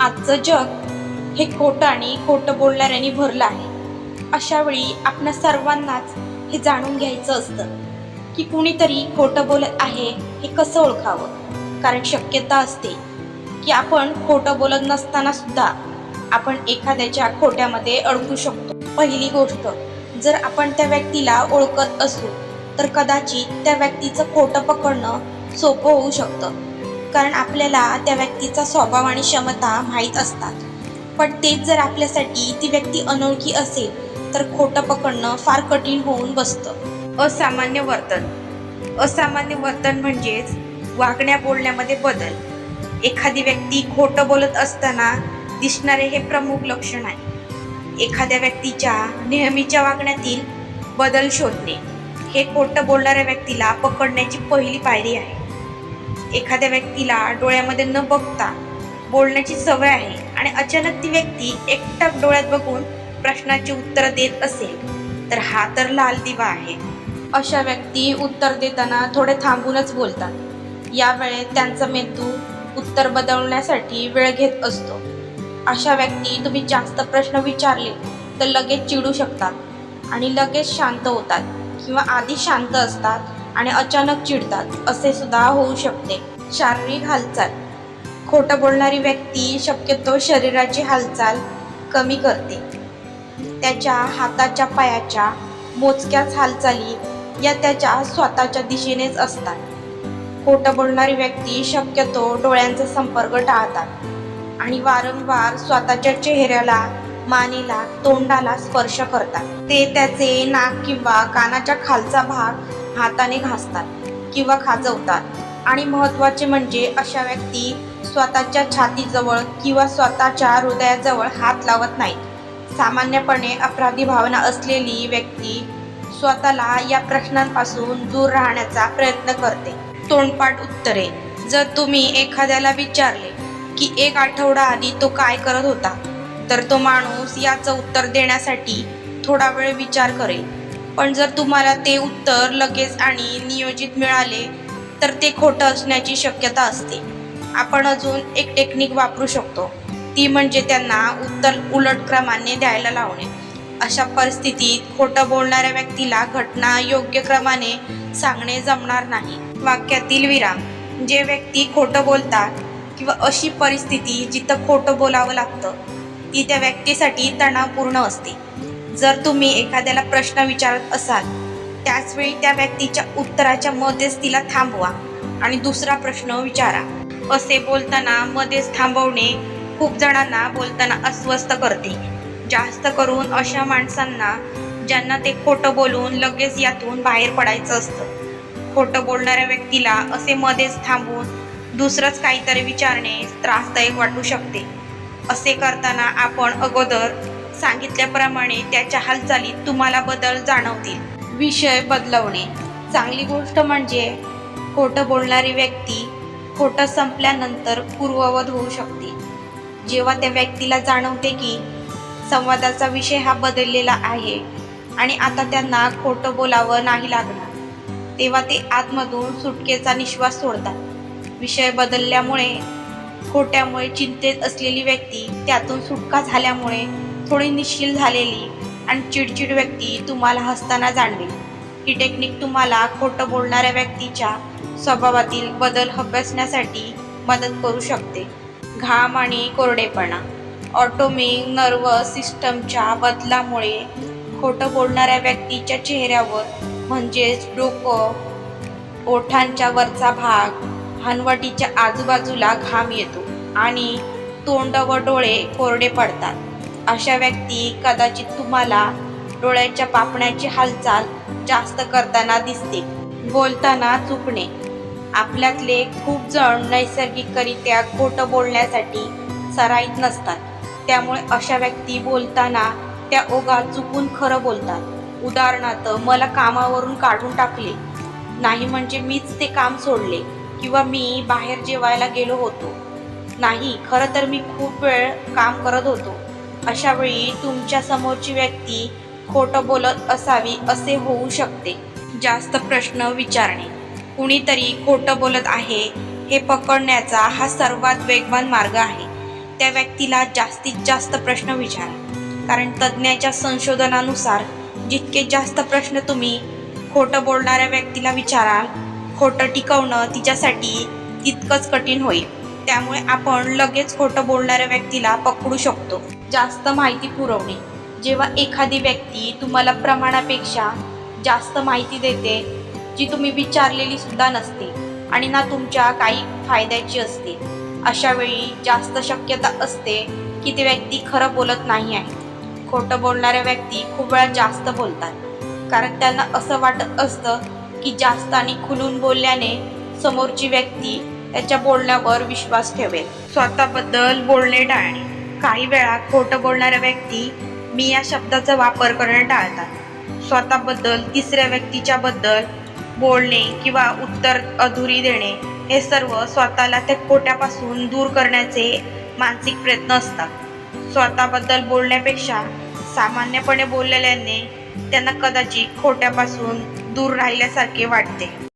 आजचं जग हे खोटं आणि खोटं बोलणाऱ्यांनी भरलं आहे. अशा वेळी आपणा सर्वांनाच हे जाणून घ्यायचं असतं की कुणीतरी खोटं बोलत आहे हे कसं ओळखावं? कारण शक्यता असते की आपण खोटं बोलत नसताना सुद्धा आपण एखाद्याच्या खोट्यामध्ये अडकू शकतो. पहिली गोष्ट जर आपण त्या व्यक्तीला ओळखत असू तर कदाचित त्या व्यक्तीचं खोटं पकडणं सोपं होऊ शकतं. कारण आपल्याला त्या व्यक्तीचा स्वभाव आणि क्षमता माहीत असतात. पण तेच जर आपल्यासाठी ती व्यक्ती अनोळखी असेल तर खोटं पकडणं फार कठीण होऊन बसतं. असामान्य वर्तन. असामान्य वर्तन म्हणजेच वागण्या बोलण्यामध्ये बदल. एखादी व्यक्ती खोटं बोलत असताना दिसणारे हे प्रमुख लक्षण आहे. एखाद्या व्यक्तीच्या नेहमीच्या वागण्यातील बदल शोधणे. हे खोटं बोलणाऱ्या व्यक्तीला पकडण्याची पहिली पायरी आहे. एखाद्या व्यक्तीला डोळ्यामध्ये न बघता बोलण्याची सवय आहे आणि अचानक ती व्यक्ती एकटक डोळ्यात बघून प्रश्नाची उत्तरं देत असेल तर हा तर लाल दिवा आहे. अशा व्यक्ती उत्तर देताना थोडे थांबूनच बोलतात. यावेळेत त्यांचा मेंदू उत्तर बदलण्यासाठी वेळ घेत असतो. अशा व्यक्ती तुम्ही जास्त प्रश्न विचारले तर लगेच चिडू शकतात आणि लगेच शांत होतात किंवा आधी शांत असतात आणि अचानक चिडतात. असे सुद्धा होऊ शकते. शारीरिक हालचाल. खोटं बोलणारी व्यक्ती शक्यतो शरीराची हालचाल कमी करते. त्याच्या हाताच्या पायाच्या मोजक्याच हालचाली या त्याच्या स्वतःच्या दिशेनेच असतात. खोटं बोलणारी व्यक्ती शक्यतो डोळ्यांचा संपर्क टाळतात आणि वारंवार स्वतःच्या चेहऱ्याला मानेला तोंडाला स्पर्श करतात. ते त्याचे नाक किंवा कानाच्या खालचा भाग हाताने घासतात किंवा खाजवतात. आणि महत्त्वाचे म्हणजे अशा व्यक्ती स्वतःच्या छातीजवळ किंवा स्वतःच्या हृदयाजवळ हात लावत नाहीत. सामान्यपणे अपराधी भावना असलेली व्यक्ती स्वतःला या प्रश्नांपासून दूर राहण्याचा प्रयत्न करते. तोंडपाठ उत्तरे. जर तुम्ही एखाद्याला विचारले की एक आठवडा आधी तो काय करत होता तर तो माणूस याचं उत्तर देण्यासाठी थोडा वेळ विचार करेल. पण जर तुम्हाला ते उत्तर लगेच आणि नियोजित मिळाले तर ते खोटं असण्याची शक्यता असते. आपण अजून एक टेक्निक वापरू शकतो. ती म्हणजे त्यांना उत्तर उलट क्रमाने द्यायला लावणे. अशा परिस्थितीत खोटं बोलणाऱ्या व्यक्तीला घटना योग्य क्रमाने सांगणे जमणार नाही. वाक्यातील विराम जे व्यक्ती खोटं बोलतात किंवा अशी परिस्थिती जिथं खोटं बोलावं लागतं ती त्या व्यक्तीसाठी तणावपूर्ण असते. जर तुम्ही एखाद्याला प्रश्न विचारत असाल त्याचवेळी त्या व्यक्तीच्या उत्तराच्या मध्येच तिला थांबवा आणि दुसरा प्रश्न विचारा. असे बोलताना मध्येच थांबवणे खूप जणांना बोलताना अस्वस्थ करते. जास्त करून अशा माणसांना ज्यांना ते खोटं बोलून लगेच यातून बाहेर पडायचं असतं. खोटं बोलणाऱ्या व्यक्तीला असे मध्येच थांबून दुसरंच काहीतरी विचारणे त्रासदायक वाटू शकते. असे करताना आपण अगोदर सांगितल्याप्रमाणे त्याच्या हालचालीत तुम्हाला बदल जाणवतील. विषय बदलवणे. चांगली गोष्ट म्हणजे खोटं बोलणारी व्यक्ती खोटं संपल्यानंतर पूर्ववध होऊ शकते. जेव्हा त्या व्यक्तीला जाणवते की संवादाचा विषय हा बदललेला आहे आणि आता त्यांना खोटं बोलावं नाही लागणार तेव्हा ते आतमधून सुटकेचा निश्वास सोडतात. विषय बदलल्यामुळे खोट्यामुळे चिंतेत असलेली व्यक्ती त्यातून सुटका झाल्यामुळे थोडी निश्चिल झालेली आणि चिडचिड व्यक्ती तुम्हाला हसताना जाणवेल. ही टेक्निक तुम्हाला खोटं बोलणाऱ्या व्यक्तीच्या स्वभावातील बदल अभ्यासण्यासाठी मदत करू शकते. घाम आणि कोरडेपणा ऑटोमिक नर्वस सिस्टमच्या बदलामुळे खोटं बोलणाऱ्या व्यक्तीच्या चेहऱ्यावर म्हणजेच डोकं ओठांच्या वरचा भाग हनवटीच्या आजूबाजूला घाम येतो आणि तोंड व डोळे कोरडे पडतात. अशा व्यक्ती कदाचित तुम्हाला डोळ्याच्या पापण्याची हालचाल जास्त करताना दिसते बोलताना चुकणे आपल्यातले खूप जण नैसर्गिकरित्या खोटं बोलण्यासाठी सराईत नसतात. त्यामुळे अशा व्यक्ती बोलताना त्या ओघा चुकून खरं बोलतात. उदाहरणार्थ मला कामावरून काढून टाकले. नाही म्हणजे मीच ते काम सोडले किंवा मी बाहेर जेवायला गेलो होतो. नाही खरं तर मी खूप वेळ काम करत होतो. अशा वेळी तुमच्या समोरची व्यक्ती खोटं बोलत असावी असे होऊ शकते. जास्त प्रश्न विचारणे. कुणीतरी खोटं बोलत आहे हे पकडण्याचा हा सर्वात वेगवान मार्ग आहे. त्या व्यक्तीला जास्तीत जास्त प्रश्न विचारा. कारण तज्ज्ञाच्या संशोधनानुसार जितके जास्त प्रश्न तुम्ही खोटं बोलणाऱ्या व्यक्तीला विचाराल खोटं टिकवणं तिच्यासाठी तितकंच कठीण होईल. त्यामुळे आपण लगेच खोटं बोलणाऱ्या व्यक्तीला पकडू शकतो. जास्त माहिती पुरवणे. जेव्हा एखादी व्यक्ती तुम्हाला प्रमाणापेक्षा जास्त माहिती देते जी तुम्ही विचारलेली सुद्धा नसते आणि ना तुमच्या काही फायद्याची असते. अशा वेळी जास्त शक्यता असते की ती व्यक्ती खरं बोलत नाही आहे. खोटं बोलणाऱ्या व्यक्ती खूप वेळा जास्त बोलतात. कारण त्यांना असं वाटत असतं की जास्त आणि खुलून बोलल्याने समोरची व्यक्ती त्याच्या बोलण्यावर विश्वास ठेवेल. स्वतःबद्दल बोलणे टाळणे. काही वेळा खोटं बोलणाऱ्या व्यक्ती मी या शब्दाचा वापर करणे टाळतात. स्वतःबद्दल तिसऱ्या व्यक्तीच्या बद्दल बोलणे किंवा उत्तर अधुरी देणे हे सर्व स्वतःला त्या खोट्यापासून दूर करण्याचे मानसिक प्रयत्न असतात. स्वतःबद्दल बोलण्यापेक्षा सामान्यपणे बोललेल्याने त्यांना कदाचित खोट्यापासून दूर राहिल्यासारखे वाटते.